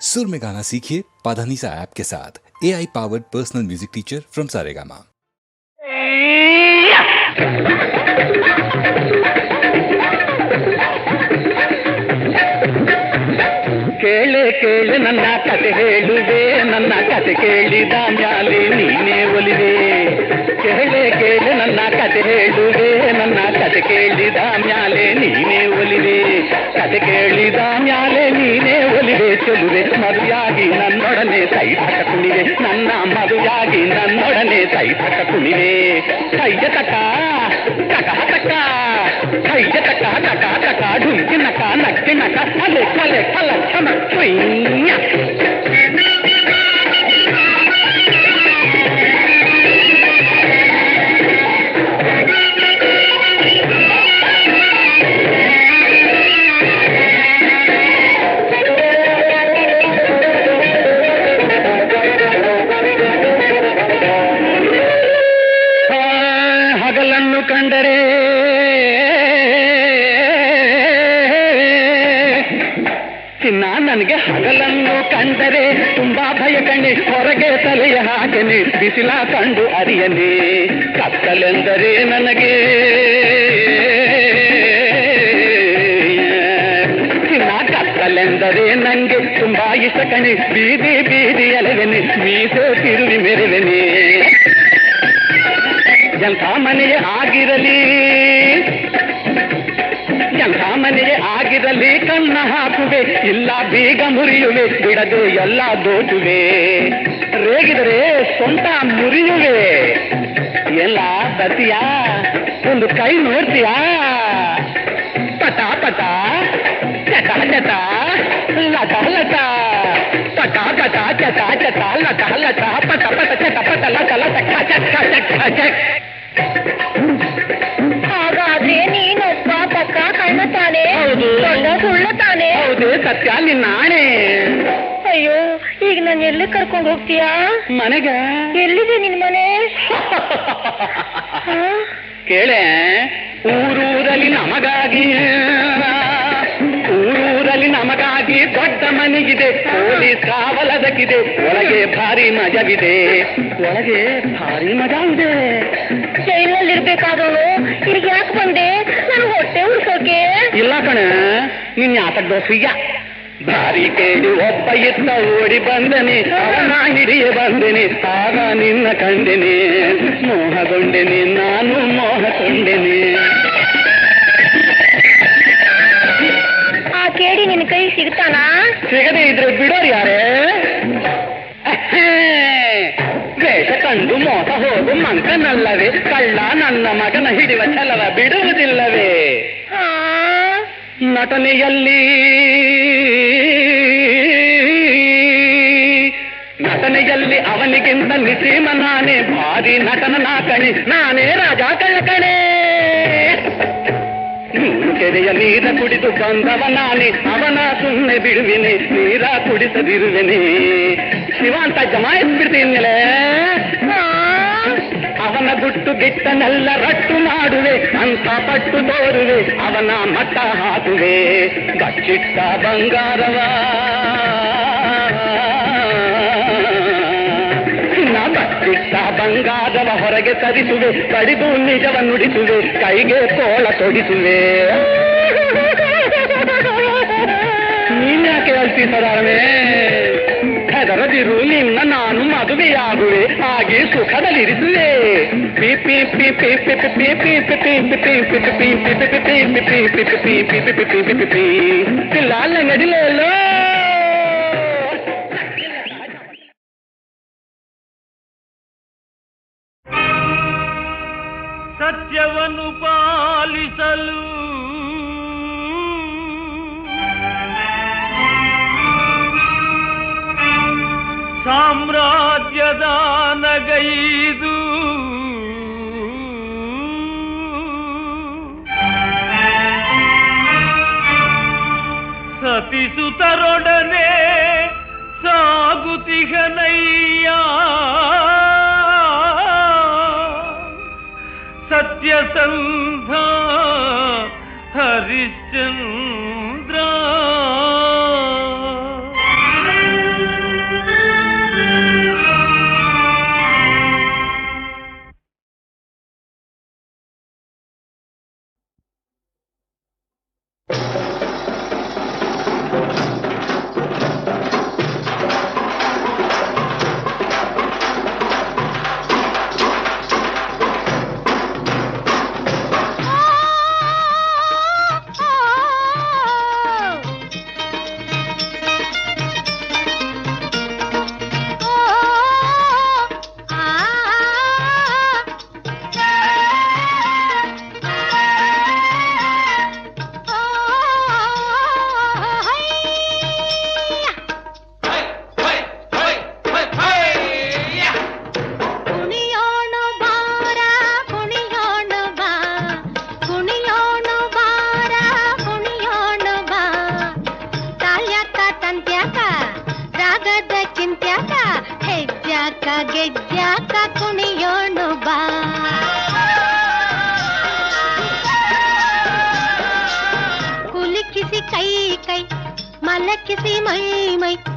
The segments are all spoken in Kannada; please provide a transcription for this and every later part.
सुर में गाना सीखिए पाधानीसा ऐप के साथ A I powered personal music teacher from Saregama ಕೇಳೆ ಕೇಳೆ ನನ್ನ ಕತೆ ಹೇಳುವೆ ನನ್ನ ಕತೆ ಕೇಳಿದ ಮ್ಯಾಲೆ ನೀನೇ ಒಲಿವೆ ಕೇಳೆ ಕೇಳೆ ನನ್ನ ಕತೆ ಹೇಳುವೆ ನನ್ನ ಕತೆ ಕೇಳಿದ ಮ್ಯಾಲೆ ನೀನೇ ಒಲಿವೆ ಕತೆ ಕೇಳಿದ ಮ್ಯಾಲೆ ನೀನೇ ಒಲಿವೆ ಚೆಲುವೆ ಮದುವೆಯಾಗಿ ನನ್ನೊಡನೆ ಸೈತಕ ಕುಣಿವೆ ನನ್ನ ಮದುವೆಯಾಗಿ ನನ್ನೊಡನೆ ಸೈತಕ ಕುಣಿವೆ ಕೈಯ ತಕ ತಕ ತಕ ಕೈಯ ತಕ ತಕ ತಕ ಢುಂಕಿ ನಕ ನಕ್ಕಿ ನಕ ಅಲೆ ಕಲೆ ಕಲ ಕ್ಷಮ ಚಿನ್ನ ನನಗೆ ಹಗಲನ್ನು ಕಂಡರೆ ತುಂಬಾ ಭಯ ಕಣ್ಣೆ. ಹೊರಗೆ ತಲೆಯ ಹಾಗೆನೆ ಬಿಸಿಲ ಕಂಡು ಅರಿಯನೆ ಕತ್ತಲೆಂದರೆ ನನಗೆ ಚಿನ್ನ ಕತ್ತಲೆಂದರೆ ನಂಗೆ ತುಂಬಾ ಇಷ್ಟ ಕಣಿ ಬೀದಿ ಬೀದಿ ಅಲೆವೆನೆ ಮೀಸೆ ತಿರುವಿ ಮೆರೆವೆನೆ. ಎಂಥ ಮನೆಯೇ ಆಗಿರಲಿ ಮನೆಯೇ ಆಗಿರಲಿ ಕಣ್ಣ ಹಾಕುವೆ, ಇಲ್ಲ ಬೀಗ ಮುರಿಯುವೆ, ಬಿಡದೆ ಎಲ್ಲ ದೋಚುವೆ. ರೇಗಿದರೆ ಸ್ವಂತ ಮುರಿಯುವೆ. ಎಲ್ಲ ಬತಿಯಾ ಒಂದು ಕೈ ನೋಡ್ತೀಯಾ? ಪಟ ಪಟ, ಚಟ ಚಟ, ಲಟ ಲಟ. ಪಟ ಪಟ, ಚಟ ಚಟ, ಲಟ ಲಟ. ಪಟ ಪಟ, ಚಟ, ಪಟ, ಲಟ ಲಟ. ಚಟ ಚಟ ಚಟ ಹಾಗಾದ್ರೆ ನೀನೊಬ್ಬ ಪಕ್ಕ ಕಣ್ಣ ತಾನೆ ಹೌದು. ದೊಡ್ಡ ಸುಳ್ಳು ತಾನೆ ಹೌದು ಸತ್ಯ ನಿನ್ನ ಆಣೆ ಅಯ್ಯೋ ಈಗ ನಾನು ಎಲ್ಲಿ ಕರ್ಕೊಂಡು ಹೋಗ್ತೀಯಾ? ಮನೆಗೆ? ಎಲ್ಲಿದೆ ನಿನ್ ಮನೆ? ಕೇಳೆ ಊರೂರಲ್ಲಿ ನಮಗಾಗಿ ಊರೂರಲ್ಲಿ ನಮಗಾಗಿ ದೊಡ್ಡ ಮನೆಗಿದೆ ಪೊಲೀಸ್ ಕಾವಲದಕ್ಕಿದೆ ಒಳಗೆ ಭಾರಿ ಮಜವಿದೆ. ಒಳಗೆ ಭಾರಿ ಮಜಾ ಇದೆ ಜೈಲಲ್ಲಿ ಇರ್ಬೇಕಾದವನು ಈಗ ಯಾಕೆ ಬಂದೆ? ನಾನು ಹೊಟ್ಟೆ ಉರ್ಸೋಕೆ. ಇಲ್ಲ ಕಣ ನಿನ್ ಯಾತಕ್ ದೋಸಿಯ ಭಾರಿ ಕೇಳಿ ಒಬ್ಬ ಇತ್ತ ಓಡಿ ಬಂದನೆ ಅವನ ಹಿಡಿಯ ಬಂದೆನೆ ಆಗ ನಿನ್ನ ಕಂಡೆನೆ. ಮೋಹಗೊಂಡೆನೆ ನಾನು ಮೋಹಗೊಂಡೆನೆ. ಆ ಕೇಳಿ ನಿನ್ ಕೈ ಸಿಗ್ತಾನಾ? ಸಿಗದೆ ಇದ್ರೆ ಬಿಡೋರು ಯಾರೇ? ಕಂಡು ಮೋಸ ಹೋಗು ಮಂಕನಲ್ಲವೇ ಕಳ್ಳ ನನ್ನ ಮಗನ ಹಿಡಿಯುವ ಛಲವ ಬಿಡುವುದಿಲ್ಲವೇ ಹಾ ನಟನೆಯಲ್ಲಿ ನಟನೆಯಲ್ಲಿ ಅವನಿಗಿಂತ ನಿಸೀಮ ನಾನೇ ಭಾರಿ ನಟನ ನಾ ಕಣೆ ನಾನೇ ರಾಜ ಕಳ್ಳ ಕಣೆ ನೂರು ಕೆರೆಯ ನೀರ ಕುಡಿದು ಬಂದವ ನಾನೇ ಅವನ ಸುಮ್ಮನೆ ಬಿಡುವಿನೆ ನೀರ ಕುಡಿಸದಿರುವೆನೆ ಶಿವ ಅಂತ ಜಮಾಯಿಸ್ಬಿಡ್ತೀನಿಲೇ ಹಾ ಅವನ ಬಿಟ್ಟು ಬಿಟ್ಟನೆಲ್ಲ ರಟ್ಟು ಮಾಡುವೆ ಅಂತ ಪಟ್ಟು ತೋರುವೆ, ಅವನ ಮಟ್ಟ ಹಾಕುವೆ. ಬಚ್ಚಿಟ್ಟ ಬಂಗಾರವ. ಬಚ್ಚಿಟ್ಟ ಬಂಗಾರವ ಹೊರಗೆ ತರಿಸುವೆ ಕಡಿದು ನಿಜವ ನುಡಿಸುವೆ ಕೈಗೆ ಕೋಳ ತೊಡಿಸುವೆ. ನೀನ್ಯಾಕೆ ಹೇಳ್ತಿ ಸದಾರಮೇ ಹೆದರದಿರು, ನಿನ್ನ ನಾನು ಮದುವೆಯಾಗುವೆ, ಹಾಗೆ ಸುಖದಲ್ಲಿರಿಸುವೆ. பில்லால நடிலே సత్యసంధా హరిశ్చంద్ర किसी मई मई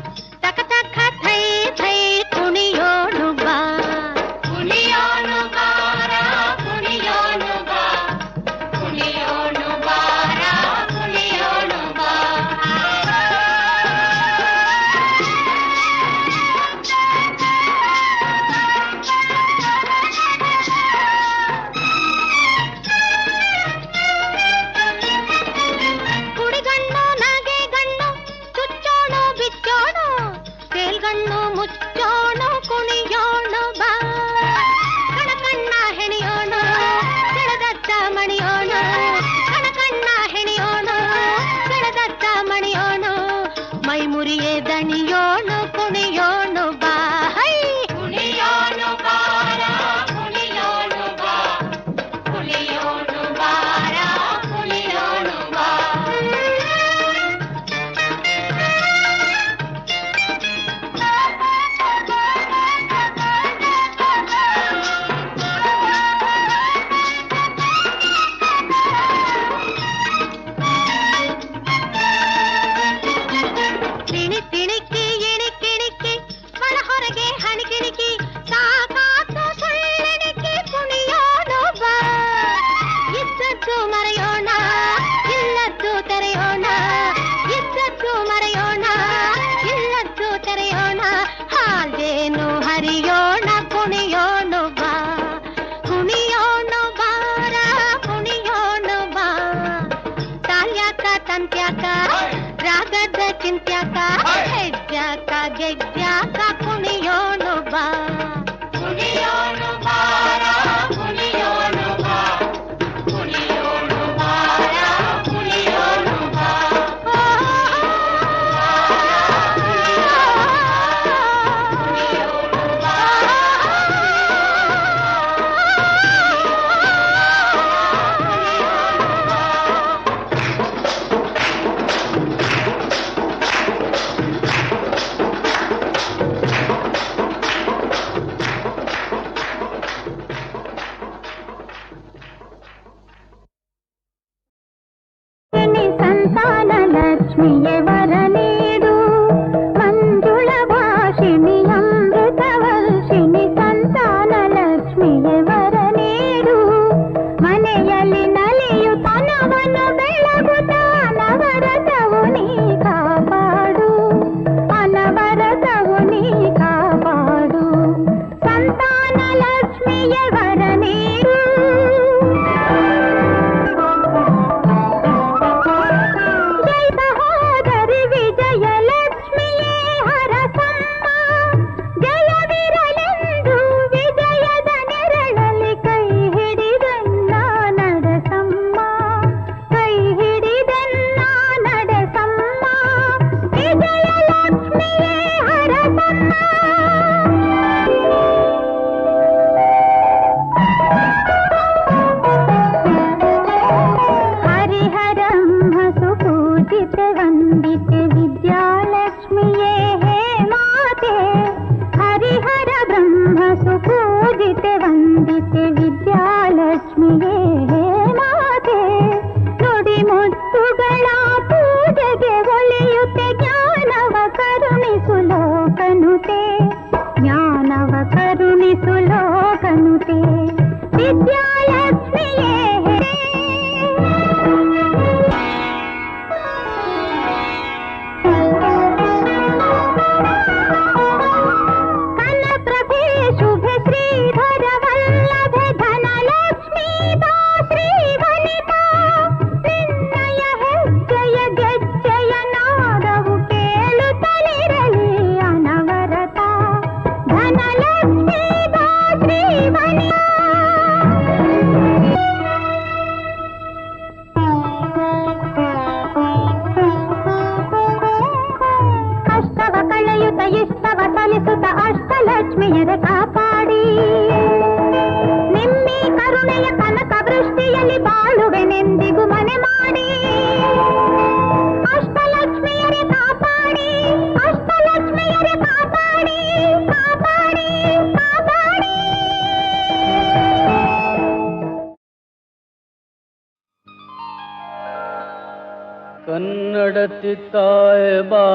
ಕನ್ನಡತಿ ತಾಯ ಬಾ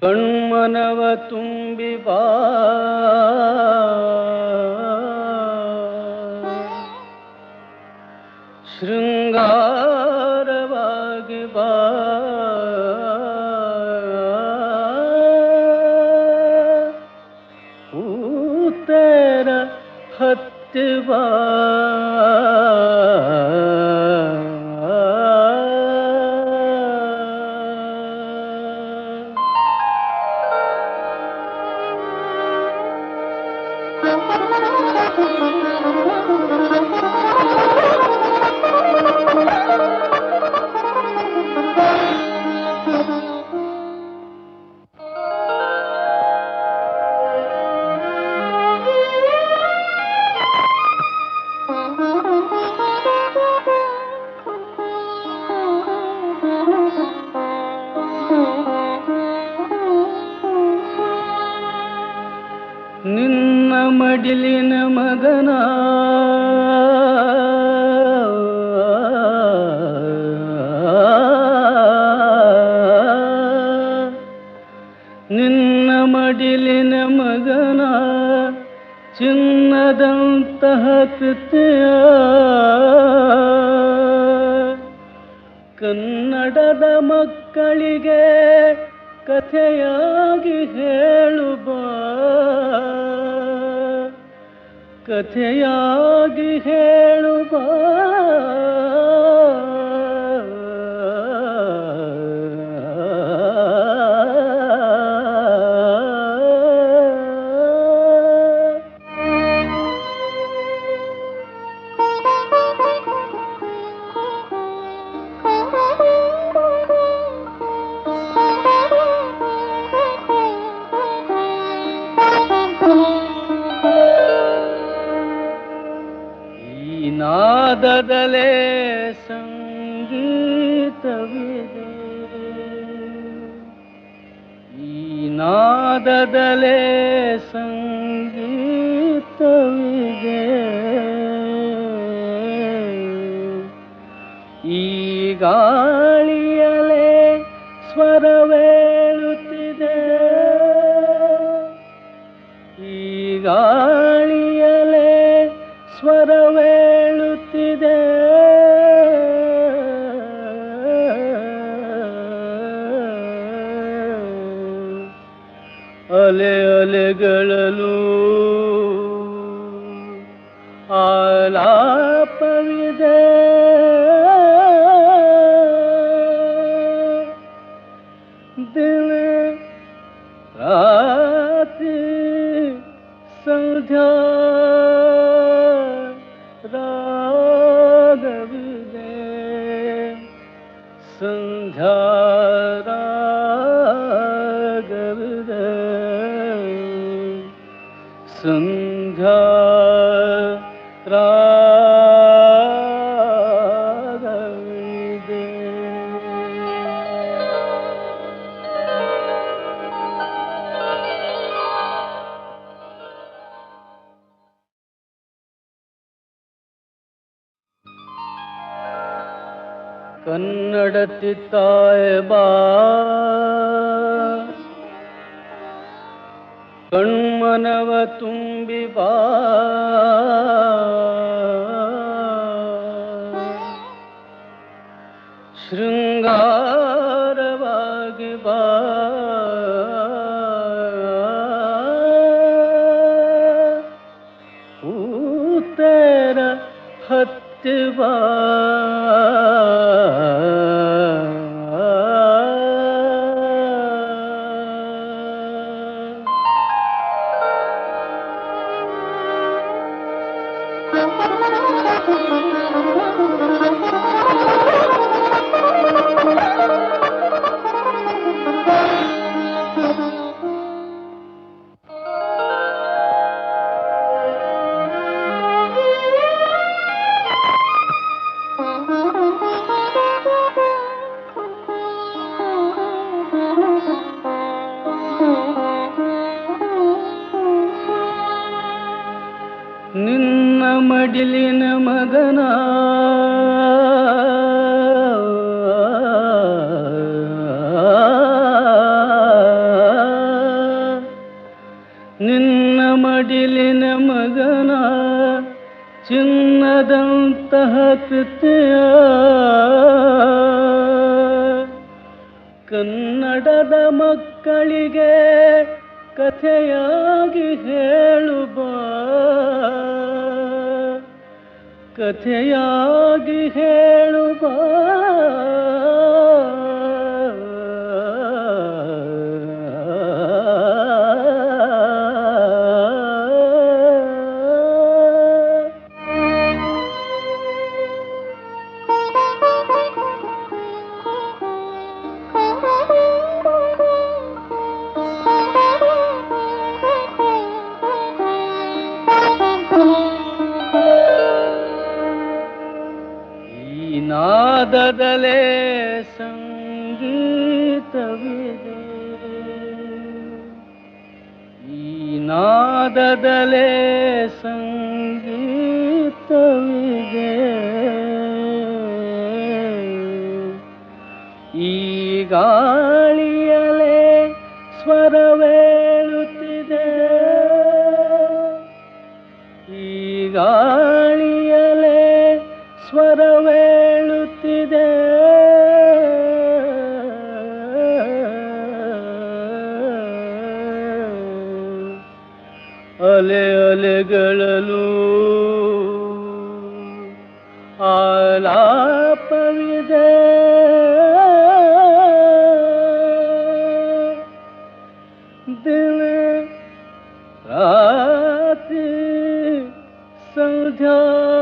ಕಣ್ಮನವ ತುಂಬಿ ಮಡಿಲಿನ ಮಗನ. ನಿನ್ನ ಮಡಿಲಿನ ಮಗನ ಚಿನ್ನದಂತಹ ಕೃತಿಯ. ಕನ್ನಡದ ಮಕ್ಕಳಿಗೆ ಕಥೆಯಾಗಿ ಹೇಳುವ ಕಥೆಯಾಗಿ ಹೇಳುವ ಸಂಗೀತವಿದೆ. ಈ ನಾದದಲೇ ಸಂಗೀತವಿದೆ. ಈ ಗಾಳಿಯಲೇ ಸ್ವರವೇಳುತ್ತಿದೆ ಈ ಅಲೆ ಅಲೆಗಳಲು ಆಲಾಪವಿದೆ संघ्या रा कन्नडतिता 들은가? ಮಗನ ಚಿನ್ನದಂತಹ ಕೃತಿಯ ಕನ್ನಡದ ಮಕ್ಕಳಿಗೆ ಕಥೆಯಾಗಿ ಹೇಳುವ ಕಥೆಯಾಗಿ ಹೇಳುವ ನಾದದಲೇ ಸಂಗೀತವಿದೆ. ಈ ನಾದದಲೇ ಸಂಗೀತವಿದೆ. ಈ ಗಾಳಿಯಲೇ ಸ್ವರವೇಳುತ್ತಿದೆ down.